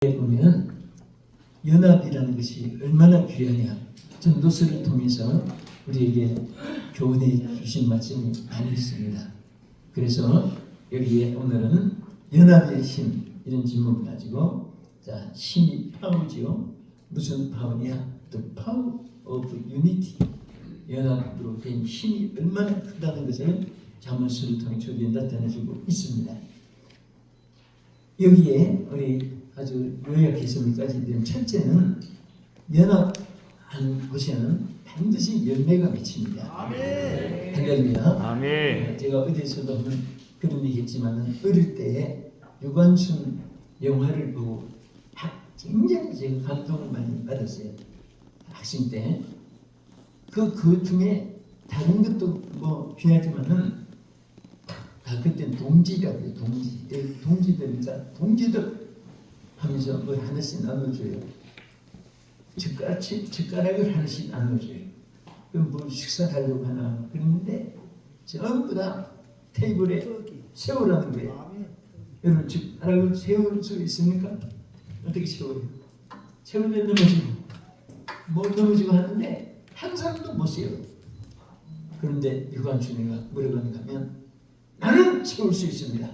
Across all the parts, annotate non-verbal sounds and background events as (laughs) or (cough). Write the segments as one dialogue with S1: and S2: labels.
S1: 보면 연합이라는 것이 얼마나 귀하냐. 전도서를 통해서 우리에게 교훈해 주신 말씀이 많이 있습니다. 그래서 여기에 오늘은 연합의 힘 이런 질문을 가지고 자 힘이 파워지요. 무슨 파워냐? The power of unity. 연합으로 된 힘이 얼마나 크다는 것을 자문서를 통해 저기 나타내주고 있습니다. 여기에 우리 아주 요약해서 드리면 첫째는 연합한 곳에는 반드시 열매가 맺힙니다. 할렐루야.
S2: 아멘.
S1: 제가 어디서도 한번 그런 얘기 했지만은 어릴 때 유관순 영화를 보고 학- 굉장히 제가 감동을 많이 받았어요. 학생 때. 그, 그 중에 다른 것도 뭐 귀하지만은 다 그때 동지라고 해요. 동지. 예, 동지들이니까 동지들 하면서 뭘 하나씩 나눠줘요. 젓가락, 젓가락을 하나씩 나눠줘요. 뭐 식사하려고 하나 그랬는데 전부 다 테이블에 세우라는 거예요. 여러분 젓가락을 세울 수 있습니까? 어떻게 세워요? 세우면 넘어지고 못 넘어지고 하는데 한 사람도 못 세워요. 그런데 유관순이가 하는가 하면 나는 세울 수 있습니다.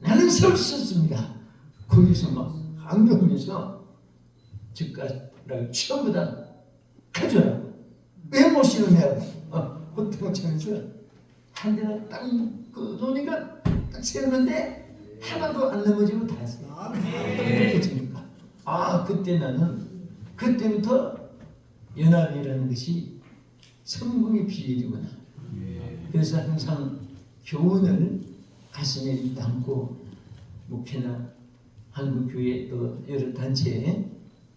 S1: 나는 세울 수 있습니다. 거기서 막 강조하면서 젓가락을 전부 다 가져라. 왜못 세우냐고. 어, 보통 차면서 한 대가 딱 놓으니까 딱 세우는데 하나도 안 넘어지고 다 세요. 어떻게 됩니까? 아 그때 나는 그때부터 연합이라는 것이 성공의 비밀이구나. 그래서 항상 교훈을 가슴에 담고 목회나 한국 교회 또 여러 단체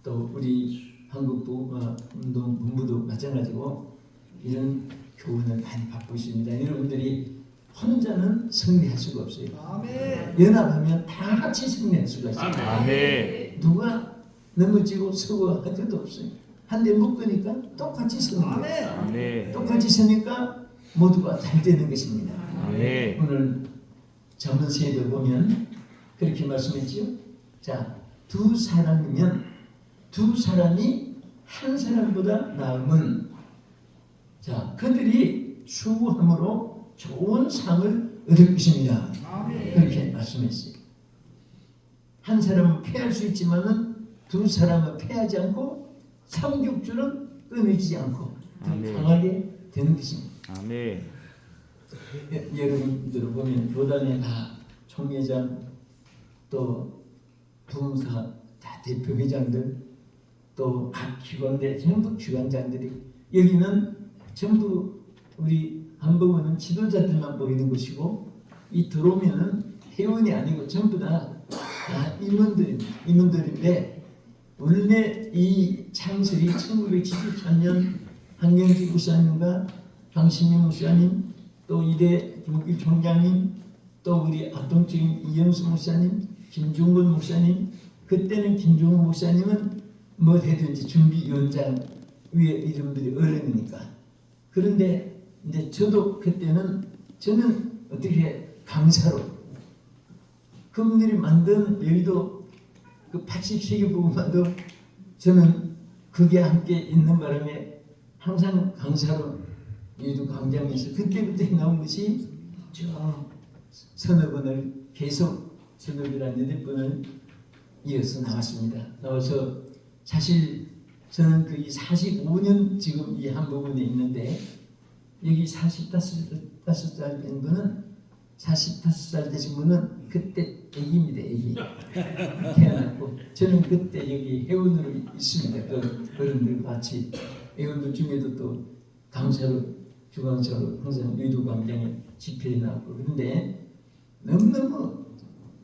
S1: 또 우리 한국부 어, 운동 본부도 마찬가지고 이런 교훈을 많이 받고 있습니다. 여러분들이 혼자는 승리할 수가 없어요. 연합하면 다 같이 승리할 수가 있어요.
S2: 아멘.
S1: 누가 넘어지고 서고 할 것도 없어요. 한 대 묶으니까 똑같이 서는 거예요.
S2: 아멘.
S1: 똑같이 서니까 모두가 잘 되는 것입니다.
S2: 아멘.
S1: 오늘 전문세에도 보면 그렇게 말씀했지요. 자, 두 사람이면 두 사람이 한 사람보다 나음은 자, 그들이 수고함으로 좋은 상을 얻을 것입니다. 그렇게 말씀했어요. 한 사람은 패할 수 있지만은 두 사람은 패하지 않고 삼육줄은 끊어지지 않고 더
S2: 아멘.
S1: 강하게 되는 것입니다.
S2: 아멘.
S1: 여- 여러분들 보면 교단에 다 총회장 또 부흥사 다 대표 회장들 또 각 기관대 전부 기관장들이 여기는 전부 우리 한복원은 지도자들만 보이는 곳이고 이 들어오면은 회원이 아니고 전부 다, 다 임원들입니다. 임원들인데 원래 이 창설이 1973년 한경지 목사님과 강신미 목사님 또 이대 김국기 총장님 또 우리 압동적인 이영수 목사님 김종근 목사님 그때는 김종근 목사님은 뭐 해든지 준비위원장 위에 이름들이 어른이니까. 그런데 이제 저도 그때는 저는 어떻게 강사로 그분들이 만든 여의도 그 80세기 부분만도 저는 그게 함께 있는 바람에 항상 강사로 여의도 광장에서 그때부터 나온 것이 저 서너 번을 계속 서너 번이나 여덟 번을 이어서 나왔습니다. 나와서 사실 저는 그 45년 지금 이 한 부분에 있는데 여기 45살 된 분은 45살 되신 분은 그때 애기입니다. 애기 (laughs) 태어났고 저는 그때 여기 회원으로 있습니다. 그 어른들 같이 회원들 중에도 또 강사로 주강사로 항상 의도 광장에 집회에 나왔고 그런데 너무너무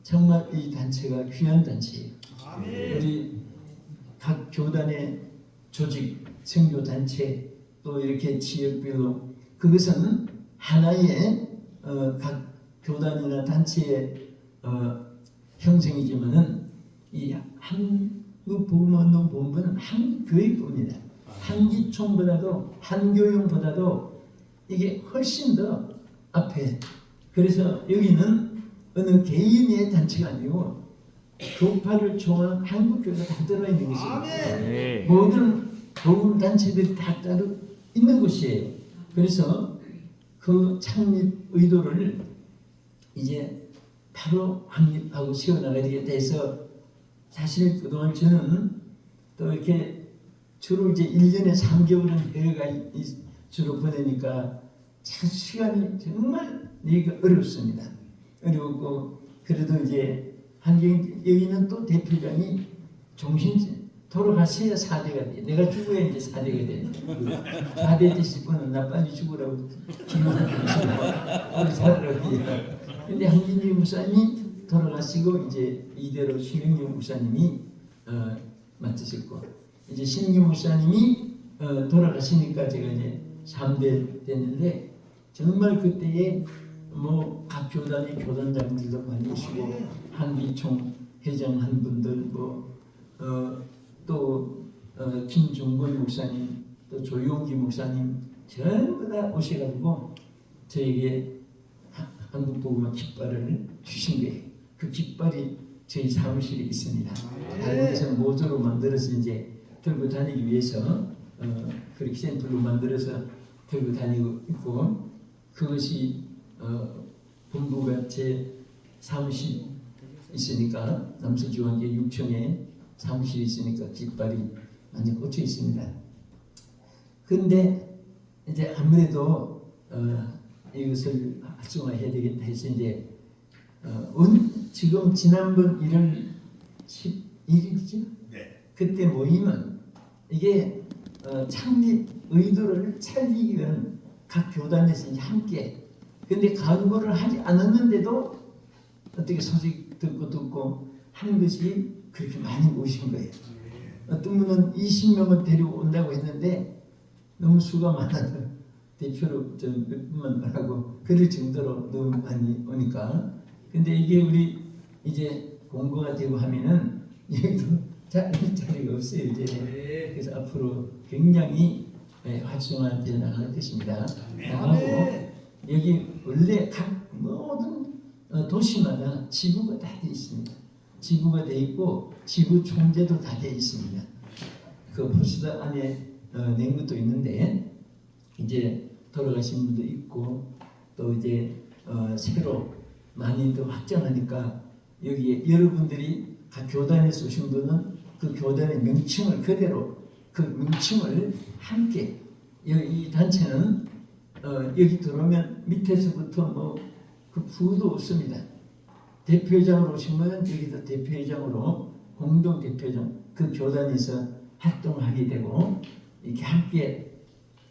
S1: 정말 이 단체가 귀한 단체예요. 우리 각 교단의 조직, 선교 단체 또 이렇게 지역별로 그것은 하나의 어, 각 교단이나 단체의 어, 형성이지만은 이 한국 복음운동 본부는 한 교육부입니다. 한 기총보다도 한 교용보다도 이게 훨씬 더 앞에 그래서 여기는 어느 개인의 단체가 아니고 교파를 좋아하는 한국 교회가 다 들어가 있는 것입니다.
S2: 네.
S1: 모든 도움 단체들이 다 따로 있는 곳이에요. 그래서 그 창립 의도를 이제 바로 확립하고 세워나가야 되겠다 해서 사실 그동안 저는 또 이렇게 주로 이제 1년에 3개월은 해외가 주로 보내니까 참 시간이 정말 내기가 어렵습니다. 어렵고 그래도 이제 한경 여기는 또 대표장이 종신 돌아가셔야 4대가 돼. 내가 죽어야 이제 4대가 돼. 4대 되실 분은 나 빨리 죽으라고 기도하고 살으라고. 근데 한진희 목사님이 돌아가시고 이제 이대로 신영규 목사님이 어, 맡으셨고 이제 신영규 목사님이 어, 돌아가시니까 제가 이제 3대 됐는데 정말 그때에 뭐 각 교단의 교단장들도 많이 오시고 한기총 회장한 분들 뭐 어, 또 어, 김중권 목사님 또 조용기 목사님 전부 다 오셔가지고 저에게 하- 한국 복음화 깃발을 주신 거예요. 그 깃발이 저희 사무실에 있습니다. 다른 데서 모조로 만들어서 이제 들고 다니기 위해서 어, 그렇게 샘플로 만들어서 들고 다니고 있고 그것이 어, 본부가 제 사무실 있으니까 남서지원계 6층에 사무실이 있으니까 깃발이 많이 꽂혀 있습니다. 근데 이제 아무래도 어, 이것을 활성화해야 되겠다 해서 이제 어, 온, 지금 지난번 1월 11일이죠?
S3: 네.
S1: 그때 모임은 이게 어, 창립 의도를 살리기 위한 각 교단에서 이제 함께 근데 광고를 하지 않았는데도 어떻게 소식 듣고 듣고 하는 것이 그렇게 많이 오신 거예요. 어떤 분은 20명을 데려온다고 했는데 너무 수가 많아서 대표로 좀몇 분만 말하고 그럴 정도로 너무 많이 오니까. 근데 이게 우리 이제 공고가 되고 하면은 (laughs) 여기도 자, 자리가 없어요 이제. 그래서 앞으로 굉장히 예, 활성화되어 나갈 것입니다. 나가고 여기 원래 각 모든 어, 도시마다 지부가 다 돼 있습니다. 지부가 돼 있고 지부 총재도 다 돼 있습니다. 그 포스터 안에 어, 낸 것도 있는데 이제 돌아가신 분도 있고 또 이제 어, 새로 많이 더 확장하니까 여기에 여러분들이 각 교단에서 오신 분은 그 교단의 명칭을 그대로 그 명칭을 함께 이, 이 단체는 어, 여기 들어오면 밑에서부터 뭐 그 부도 없습니다. 대표회장으로 오신 분은 여기서 대표회장으로 공동 대표장 그 교단에서 활동하게 되고 이렇게 함께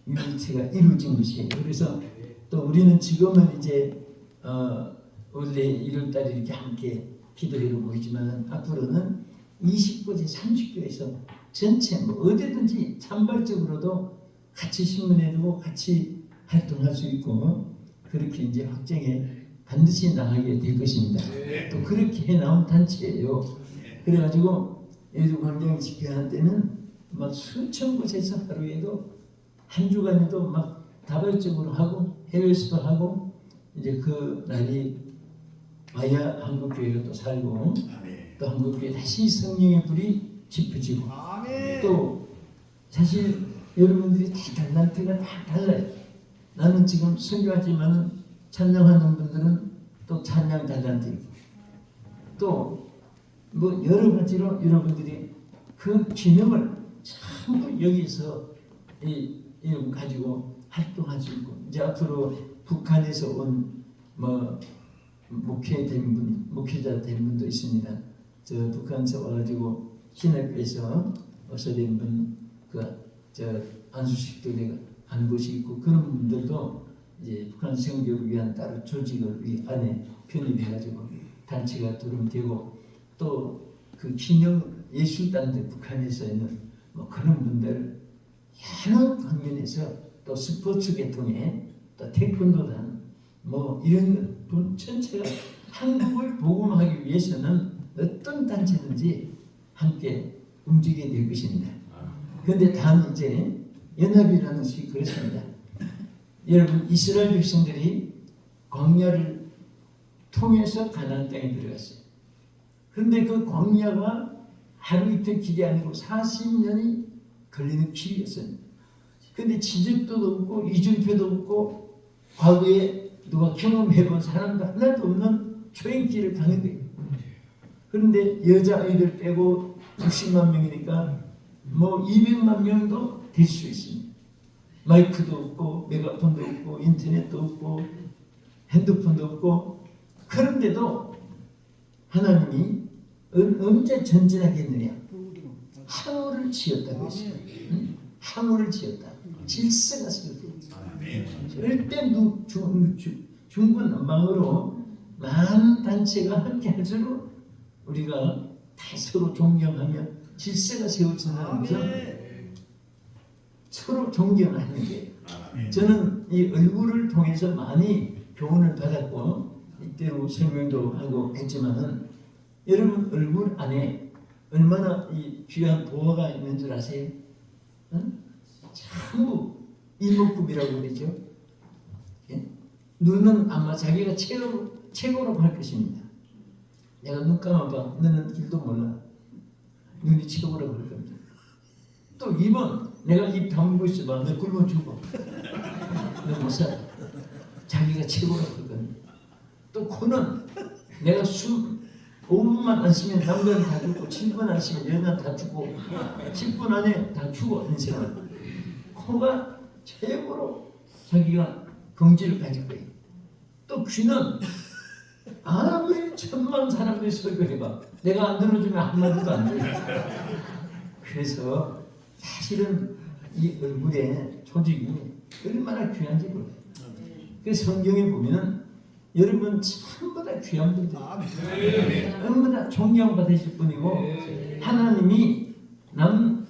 S1: 유일체가 이루어진 것이에요. 그래서 또 우리는 지금은 이제 어, 원래 1월달에 이렇게 함께 기도회로 모이지만 앞으로는 20교제, 30교에서 전체 뭐 어디든지 찬발적으로도 같이 신문해두고 같이 활동할 수 있고 그렇게 이제 확정에 반드시 나가게 될 것입니다. 또 그렇게 해 나온 단체예요. 그래가지고 예수 광장 집회할 때는 막 수천 곳에서 하루에도 한 주간에도 막 다발적으로 하고 해외에서도 하고 이제 그 날이 와야 한국 교회가 또 살고. 또 한국 교회 다시 성령의 불이
S3: 아멘.
S1: 또 사실 여러분들이 다 달란트가 다 달라요. 나는 지금 설교하지만은 찬양하는 분들은 또 찬양 달란트이고 또 뭐 여러 가지로 여러분들이 그 기능을 전부 여기서 이, 이 가지고 있고 이제 앞으로 북한에서 온뭐 목회 된 분, 목회자 된 분도 있습니다. 저 북한에서 와가지고 신학교에서 어서 된 분, 그 저 안수식도 내가 한 곳이 있고 그런 분들도 이제 북한 성교를 위한 따로 조직을 위 안에 편입해가지고 단체가 두름되고 또 그 기념 예술단들 북한에서 있는 뭐 그런 분들 여러 방면에서 또 스포츠 계통에 또 태권도단 뭐 이런 분 전체가 한국을 복음하기 위해서는 어떤 단체든지 함께 움직여야 될 것입니다. 그런데 단 이제 연합이라는 것이 그렇습니다. 여러분 이스라엘 백성들이 광야를 통해서 가나안 땅에 들어갔어요. 그런데 그 광야가 하루 이틀 길이 아니고 40년이 걸리는 길이었어요. 근데 지적도 없고 이준표도 없고 과거에 누가 경험해본 사람도 하나도 없는 초행길을 가는 거예요. 그런데 여자 아이들 빼고 60만 명이니까 뭐 200만 명도 될 수 있습니다. 마이크도 없고 메가폰도 없고 인터넷도 없고 핸드폰도 없고 그런데도 하나님이 언- 언제 전진하겠느냐 항우를 지었다고 했어요. 응? 항우를 지었다. 질서가 세워져. 절대 누, 중, 중, 중구난방으로 많은 단체가 함께 할수록 우리가 다 서로 존경하며 질서가 세워진다는 것은 서로 존경하는 게 저는 이 얼굴을 통해서 많이 교훈을 받았고 이때로 설명도 하고 했지만은 여러분 얼굴 안에 얼마나 이 귀한 보화가 있는 줄 아세요? 응? 전부 이목구비라고 그러죠. 예? 눈은 아마 자기가 최고, 최고로 할 것입니다. 내가 눈 감아봐. 너는 길도 몰라. 눈이 최고라고 할 겁니다. 또 입은 내가 입 다물고 있어봐. 너 굶어 죽어. 너못 살아. 자기가 최고라고 할 겁니다. 또 코는 내가 숨 5분만 안 쉬면 남자는 다 죽고 7분 안 쉬면 여자는 다 죽고 10분 안에 다 죽어 인생은 코가 최고로 자기가 경지를 가질 거예요. 또 귀는 아무리 천만 사람들이 설교해봐. 내가 안 들어주면 한마디도 안 들려. 그래서 사실은 이 얼굴의 조직이 얼마나 귀한지 몰라요. 그 성경에 보면은 여러분 전부 다 귀한 분들. 전부 다 존경 받으실 분이고 하나님이 남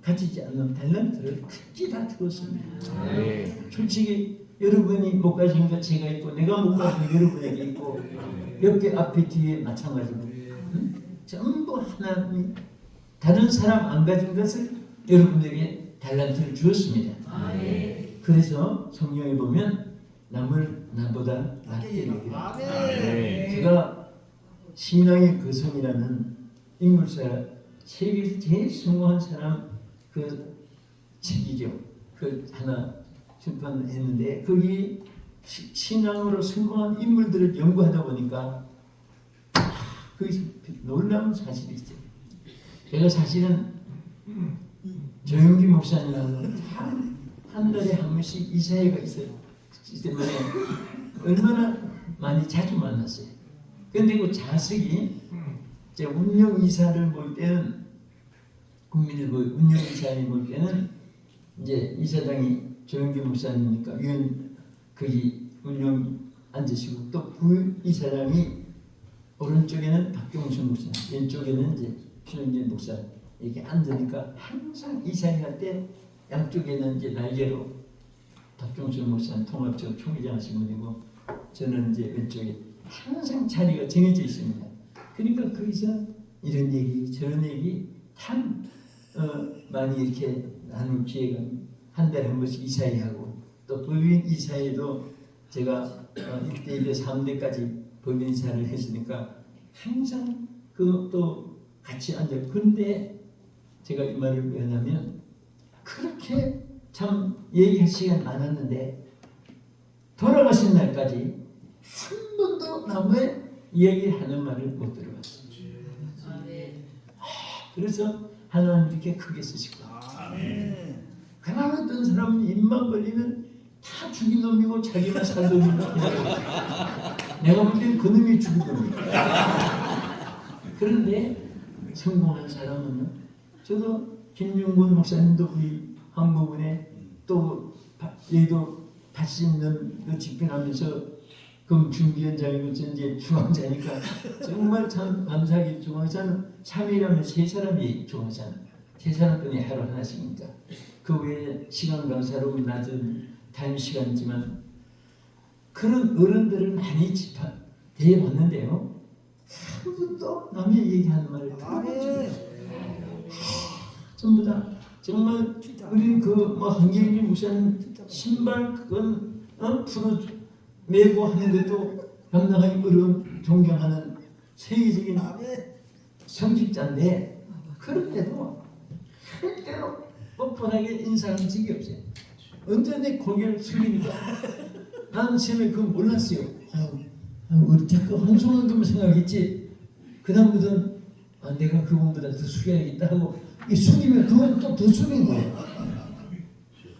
S1: 가지지 않는 탤런트를 크게 다 주었습니다. 솔직히 여러분이 못 가진 거 제가 있고 내가 못 가진 거 여러분에게 있고 옆에 앞에 뒤에 마찬가지고 응? 전부 하나님이 다른 사람 안 가진 것을 여러분에게 탤런트를 주었습니다. 그래서 성경에 보면 남을 나보다 낫게 여기라. 제가 신앙의 거성이라는 인물사 세계에서 제일 성공한 사람 그 책이죠. 그 하나 출판했는데 거기 시- 신앙으로 성공한 인물들을 연구하다 보니까 거기서 놀라운 사실이 있어요. 제가 사실은 조영기 목사님이라는 한, 한 달에 한 번씩 이사회가 있어요. 그 때문에 얼마나 많이 자주 만났어요. 근데 그 자석이 이제 운영 이사를 볼 때는 국민일보 운영 이사를 볼 때는 이제 이사장이 조영기 목사님이니까 위원 거기 운영 앉으시고 또 부이사장이 오른쪽에는 박경수 목사, 왼쪽에는 이제 신영진 목사 이렇게 앉으니까 항상 이사회 할 때 양쪽에는 이제 날개로 박종수 목사는 통합적 총회장 하신 분이고 저는 이제 왼쪽에 항상 자리가 정해져 있습니다. 그러니까 거기서 이런 얘기 저런 얘기 참 어, 많이 이렇게 나눌 기회가 한 달에 한 번씩 이사회 하고 또 법인 이사회도 제가 어, 1대 1대 3대까지 법인 이사를 했으니까 항상 그것도 같이 앉아. 근데 제가 이 말을 왜 하냐면 그렇게 참 얘기할 시간 많았는데 돌아가신 날까지 한 번도 나무에 얘기하는 말을 못 들어봤어요. 그래서 하나님 이렇게 크게 쓰시고. 그나마 어떤 사람은 입만 벌리면 다 죽인 놈이고 자기만 살 놈이고. (laughs) 내가 볼 때는 그 놈이 죽인 놈이야. 그런데 성공한 사람은 저도 김용곤 목사님도 우리 한 부분에 또 바- 얘도 80년 그 집회하면서 그 준비위원장이고 저 이제 중앙자니까 (laughs) 정말 참 감사하게 중앙자는 3일하면 세 사람이 중앙자는 세 사람뿐이 하루 하나씩이니까. 그 외에 시간 강사로 낮은 타임 시간이지만 그런 어른들을 많이 집합 대해 봤는데요 한 번도 남의 얘기하는 말을 들어본 적이 없어요. 전부 다 정말 우리 그뭐 한경리 목사님 신발 그건 어? 풀어 메고 하는데도 감당하기 어려운 존경하는 세계적인
S2: 아멘.
S1: 성직자인데 그런데도 절대로 뻔뻔하게 인사한 적이 없어요. 언제든지 고개를 숙이니까 나는 처음에 그거 몰랐어요. 우리 자꾸 한순간 좀 생각했지. 그 다음부터는 아, 내가 그분보다 더 숙여야겠다 하고 이 숙이면 그건 또 더 숙인 거예요.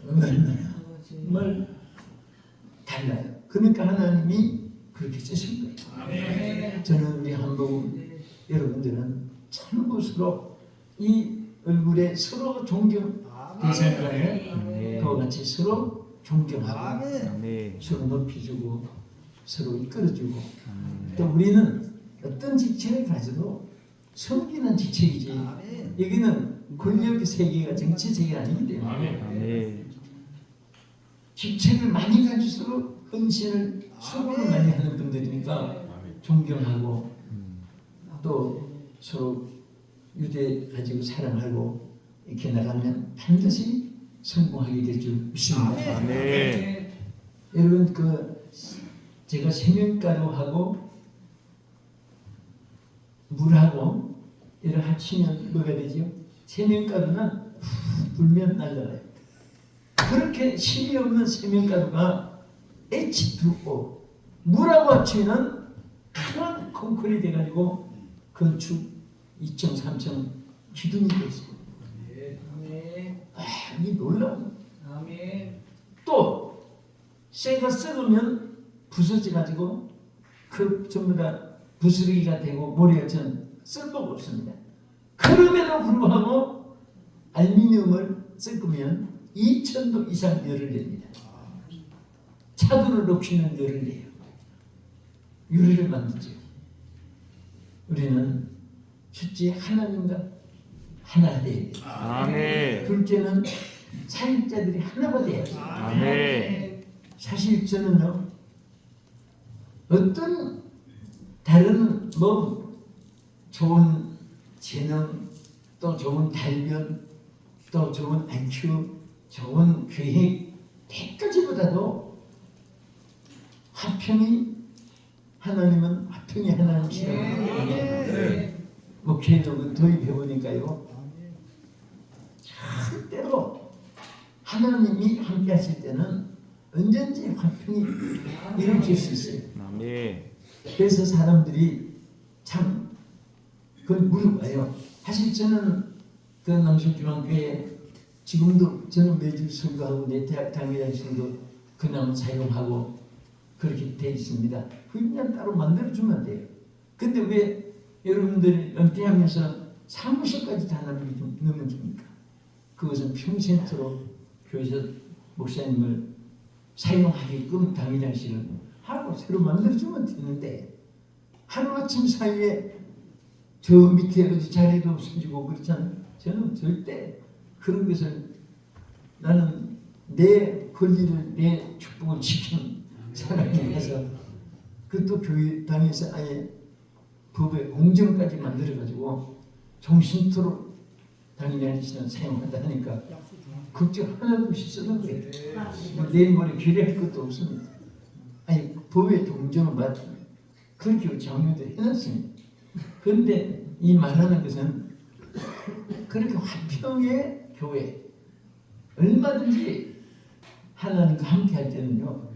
S1: 얼마나 정말 달라요. 그러니까 하나님이 그렇게 쓰신 거예요. 저는 우리 한복음 여러분들은 참고 서로 이 얼굴에 서로 존경 대상간에 그와 같이 서로 존경하고. 서로 높이주고 서로 이끌어주고 또 우리는 어떤 직책을 가져도 섬기는 직책이지.
S2: 아멘.
S1: 여기는 권력의 세계가 정치 세계가 아니기 때문에.
S3: 아멘.
S1: 직책을 많이 가질수록 헌신을 수고를 많이 하는 분들이니까 존경하고 또 서로 유대 가지고 사랑하고 이렇게 나가면 반드시 성공하게 될 줄 믿습니다.
S3: 아멘.
S1: 여러분 그 제가 세면가루하고 물하고 이를 합치면 뭐가 되죠? 세면가루는 후 불면 날라가요. 그렇게 힘이 없는 세면가루가 H2O 물하고 합치면 큰 콘크리트 돼가지고 건축 2층 3층 기둥이.
S2: 아멘.
S1: 아, 이 놀라운
S2: 아멘.
S1: 또 쇠가 썩으면 부서져 가지고 그 전부 다 부스러기가 되고 모래가 전 쓸모가 없습니다. 그럼에도 불구하고 알루미늄을 섞으면 2천도 이상 열을 냅니다. 차도를 녹이는 열을 내요. 유리를 만들죠. 우리는 첫째 하나님과 하나 돼야 돼요.
S3: 아멘.
S1: 둘째는 사역자들이 하나가 돼야 돼요.
S3: 아멘.
S1: 사실 저는요 어떤 다른 뭐 좋은 재능 또 좋은 달변 또 좋은 IQ 좋은 계획 백가지보다도 화평이 하나님은 화평이 하나님 싫어하는 목회력은 도입해 보니까요. 절대로 하나님이 함께 하실 때는 언제든지 화평이 일으킬 수 있어요.
S3: 아멘.
S1: 그래서 사람들이 참 그걸 물어봐요. 사실 저는 그 남실중앙교회 지금도 저는 매주 설교하고 내 대학 당회장실도 그냥 사용하고 그렇게 돼 있습니다. 그냥 따로 만들어주면 돼요. 근데 왜 여러분들이 은퇴하면서 사무실까지 다 넘기- 넘어줍니까? 그것은 평생토록 교회에서 목사님을 사용하게끔 당회장실을 하고 새로 만들어주면 되는데 하루아침 사이에 저 밑에 어디 자리도 없어지고 그렇잖아요. 저는 절대 그런 것을 나는 내 권리를 내 축복을 지키는 사람이라서 그것도 교회 당에서 아예 법의 공정까지 만들어가지고 정신토록 당연히 사용한다 하니까 걱정 하나도 없이 쓰는 거예요. 뭐 내일 모레 기대할 것도 없습니다. 아니 법의 동정을 맞 그렇게 장로들 해놨습니다. 그런데 이 말하는 것은 그렇게 화평의 교회 얼마든지 하나님과 함께 할 때는요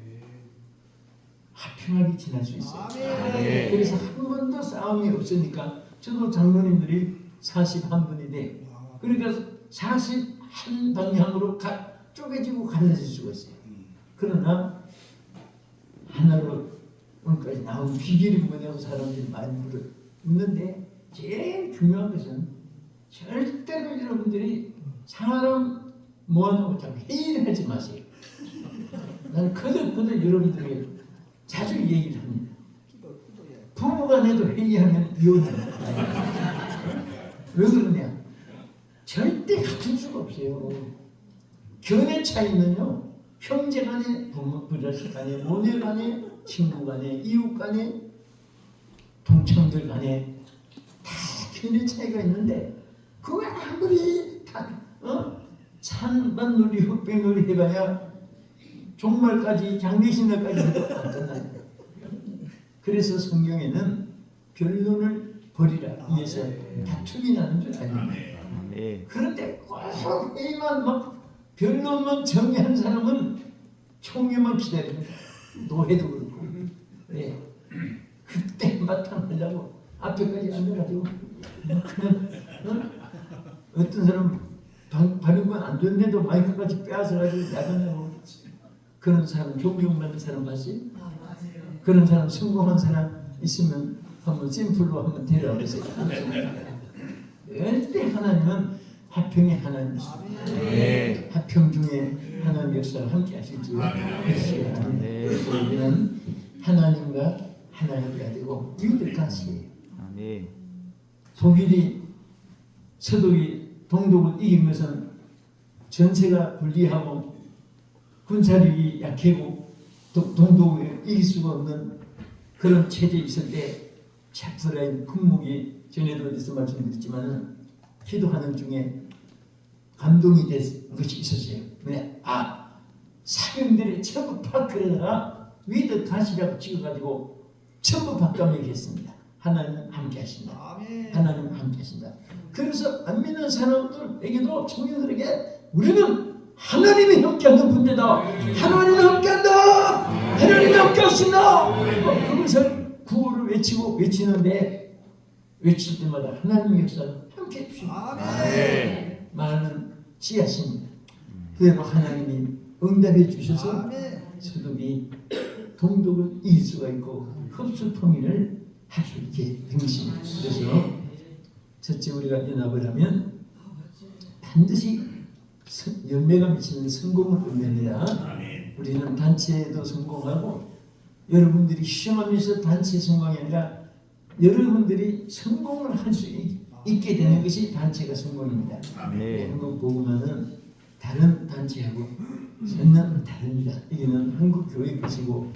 S1: 화평하게 지낼 수 있어요.
S3: 아멘.
S1: 그래서 한 번도 싸움이 없으니까 저도 장로님들이 41분이 돼요. 그러니까 41 방향으로 가, 쪼개지고 갈라질 수가 있어요. 그러나 하나로 오늘까지 나온 비결이 뭐냐고 사람들이 많이 물어 묻는데 제일 중요한 것은 절대로 여러분들이 사람 모아놓고 자꾸 회의를 하지 마세요. 나는 거듭거듭 여러분들에게 자주 얘기를 합니다. 부부간에도 회의하면 이혼합니다. 왜 그러냐? 절대 같은 수가 없어요. 견해 차이는요, 형제 간에, 부모, 부자식 간에, 모녀 간에, 친구 간에, 이웃 간에, 동창들 간에 다 견해 차이가 있는데, 그거 아무리 다, 어? 찬반 놀이, 흑백 놀이 해봐야 종말까지, 장례식 날까지 해도 안 끝나요. 그래서 성경에는 변론을 벌이라 위해서 다툼이 나는 줄 아닙
S3: 아멘.
S1: 그런데 계속 회의만 막 변론만 정리하는 사람은 총회만 기다립니다. 노예도 그렇고. 예. 그때 마땅하려고 앞에까지 앉아가지고 그냥 어? 어떤 사람 방- 발음만 안 좋은데도 마이크까지 빼앗아가지고 야단하고 그런 사람 존경받는 사람 봤어요? 그런 사람 성공한 사람 있으면 한번 샘플로 한번 데려와 보세요. 절대 하나님은 합평의 하나님이십니다.
S3: 네.
S1: 합평 중에 하나님 역사를 함께 하실 줄
S3: 네.
S1: 우리는 하나님과 하나님이 되고 시예요.
S3: 아멘.
S1: 독일이 서독이 동독을 이긴 것은 전세가 불리하고 군사력이 약하고 도- 동독을 이길 수가 없는 그런 체제에 있을 때 차프라인 군목이 전에도 어디서 말씀드렸지만은 기도하는 중에 감동이 된 것이 있었어요. 왜? 아 사병들의 전부 파크에다가 위드 다시라고 찍어가지고 전부 바꿔 얘기했습니다. 하나님 함께 하신다. 하나님 함께 하신다. 그래서 안 믿는 사람들에게도 청년들에게 우리는 하나님이 함께하는 분대다. 하나님이 함께한다. 하나님이 함께하신다. 어, 그것을 구호를 외치고 외치는데 외칠 때마다 하나님의 역사를 함께 해 주십니다.
S3: 아멘.
S1: 많은 씨앗입니다. 그대로 하나님이 응답해 주셔서 소독이 동독을 이길 수가 있고 흡수 통일을 할 수 있게 된 것입니다. 그래서 첫째 우리가 연합을 하면 반드시 성- 열매가 미치는 성공을 의미합니다. 우리는 단체도 성공하고 여러분들이 시험하면서 단체 성공이 아니라 여러분들이 성공을 할 수 있게 되는 것이 단체가 성공입니다.
S3: 네.
S1: 한국 보고만은 다른 단체하고 전혀 다릅니다. 이게는 한국 교회 것이고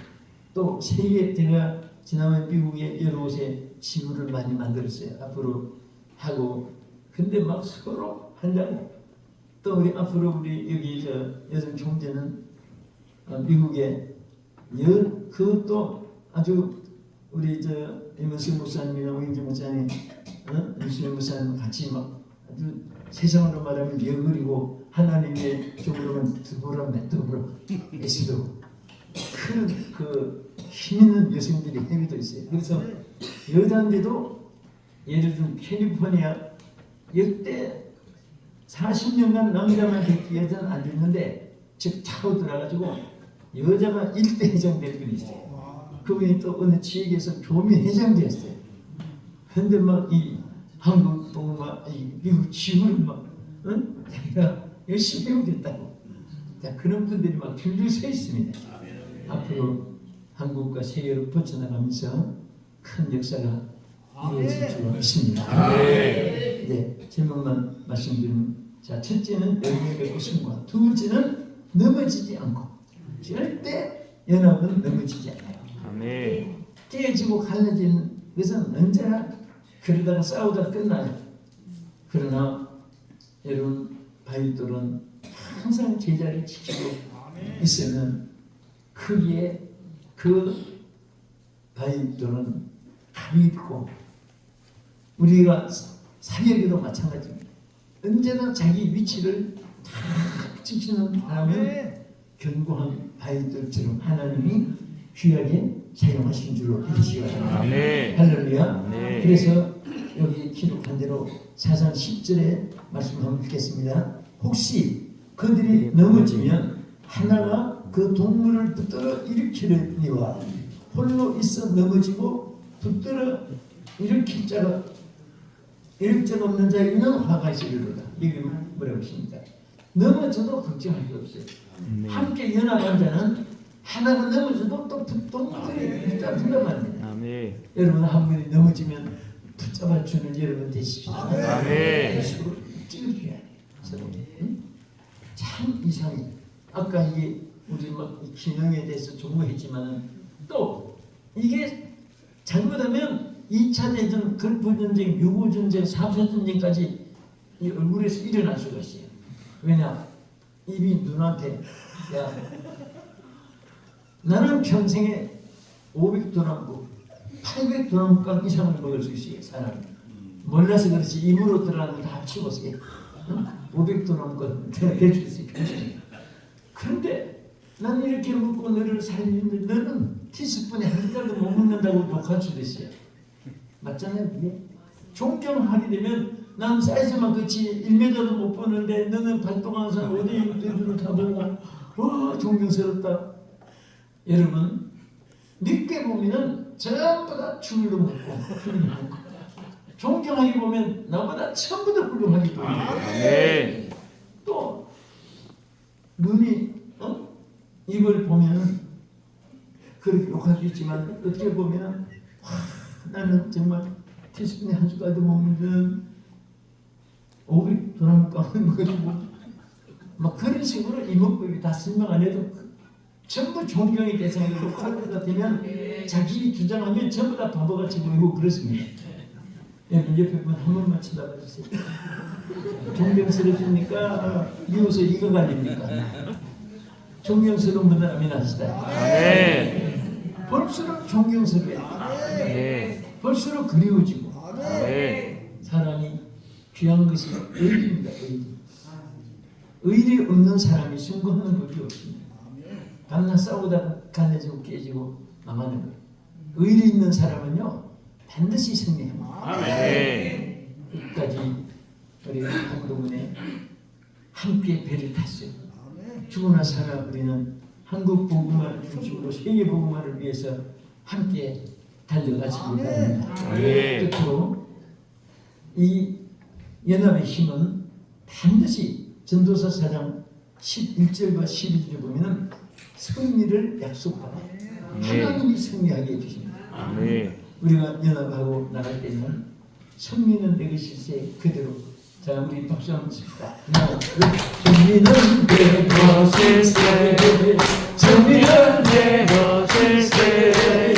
S1: 또 세계 제가 지난번 미국에 여러 곳에 지구를 많이 만들었어요. 앞으로 하고 근데 막 서로 하려고 또 우리 앞으로 우리 여기 저 여성 총재는 어, 미국에 여 그것도 아주 우리 저 이문수 목사님이랑 오인재 목사님, 어? 윤수영 목사님 같이 막 아주 세상으로 말하면 여글이고 하나님의 쪽으로는 드보라 메토브로 에스도 큰 그 힘있는 여성들이 해외도 있어요. 그래서 여자인데도 예를 들면 캘리포니아 역대 40년간 남자만 됐기 여자는 안 됐는데 즉 차고 들어가지고 여자가 일대 회장될 분이 있어요. 그분이 또 어느 지역에서 교미 회장되었어요. 근데 막 이 한국 보고 막이 미국 지구를 막 응? 자기가 열심히 배우겠다고. 자 그런 분들이 막 줄줄 서 있습니다. 앞으로 한국과 세계로 뻗쳐나가면서 큰 역사가 이루어질 줄 믿습니다.
S3: 네.
S1: 네, 제목만 말씀드리면 자 첫째는 열매가 있음과 두 번째는 넘어지지 않고 절대 연합은 넘어지지 않아요.
S3: 아멘.
S1: 깨지고 갈라지는 것은 언제나 그러다가 싸우다 끝나요. 그러나 여러분 바이돌은 항상 제자를 지키고 있으면 크기에 그 바이돌은 감이 있고 우리가 사역에도 마찬가지입니다. 언제나 자기 위치를 다 지키는 사람은 견고한 바위들처럼 하나님이 귀하게 사용하신 줄로 믿으시기 바랍니다.
S3: 아멘.
S1: 할렐루야.
S3: 네.
S1: 그래서 여기 기록한 대로 사상 10절에 말씀 한번 읽겠습니다. 혹시 그들이 넘어지면 하나가 그 동물을 붙들어 일으키려니와 홀로 있어 넘어지고 붙들어 일으킬 자가 일으킬 자가 없는 자에게는 화가 있으리로다. 이게 뭐라고 하십니까? 넘어져도 걱정할 게 없어요.
S3: 네.
S1: 함께 연합한 자는 하나가 넘어져도 또 동물들이 붙잡힌단 말이에요.
S3: 아멘.
S1: 여러분 한 분이 넘어지면 붙잡아 주는 여러분 되십시오.
S3: 아멘.
S1: 서로 찍어줘야 돼. 서로. 응? 참 이상해. 아까 이게 우리 막 기능에 대해서 조무했지만은 또 이게 잘못하면 2차 대전, 걸프 전쟁, 유고 전쟁, 사사 전쟁까지 이 얼굴에서 일어날 수가 있어요. 왜냐? 입이 눈한테. 야. 나는 평생에 500도 남고 800도람값 이상을 먹을 수 있어요 사람이. 몰라서 그렇지 입으로 들어가는 거다 합치고서 500도람값 대줄 수 있고 그런데 난 이렇게 먹고 너를 살리는데 너는 티스푼에 한 가도 못 먹는다고 욕할 수도 있어요. 맞잖아요 그게? 존경하게 되면 난 사이즈만 그렇지 1m도 못 보는데 너는 발동항산 어디 대주를 다 먹어 와 존경스럽다. 여러분 늦게 보면은 전부 다 줄로 먹고 훌륭하고 존경하게 보면 나보다 전부 다 훌륭하게 보이고
S3: 아멘.
S1: 또 눈이 어? 이걸 보면은 그렇게 욕할 수 있지만 어떻게 보면 와, 나는 정말 티스푼에 한 숟갈도 못 먹는 500 도람가을 먹어주고 막 그런 식으로 이목구비 다 설명 안 해도 그- 전부 존경의 대상이고 것 같으면 자기 주장하면 전부 다 바보같이 보이고 그렇습니다. 여러분 옆에 분 한 번만 쳐다봐 주세요. 존경스러우십니까? 이웃에 이거 갈립니까? 존경스러운 분들 아멘 하시다.
S3: 아멘.
S1: 볼수록 존경스러워요.
S3: 아멘.
S1: 볼수록 그리워지고
S3: 아멘.
S1: 사람이 귀한 것이 의리입니다. 의리. 의리 없는 사람이 승부하는 법이 없습니다. 밤낮 싸우다가 갈라지고 깨지고 망하는 거예요. 의리 있는 사람은요 반드시 승리합니다.
S3: 아멘.
S1: 끝까지 우리 한동훈에 함께 배를 탔어요. 죽으나 살아 우리는 한국 복음화를 중심으로 세계 복음화를 위해서 함께 달려가시기 바랍니다. 끝으로 이 연합의 힘은 반드시 전도서 4장 11절과 12절 보면은 승리를 약속받아요. 하나님이 승리하게 해주십니다.
S3: 아멘.
S1: 우리가 연합하고 나갈 때는 승리는 내 것일세 그대로. 자 우리 박수 한번 칩시다. 승리는 내 것일세. 승리는
S3: 내내 것일세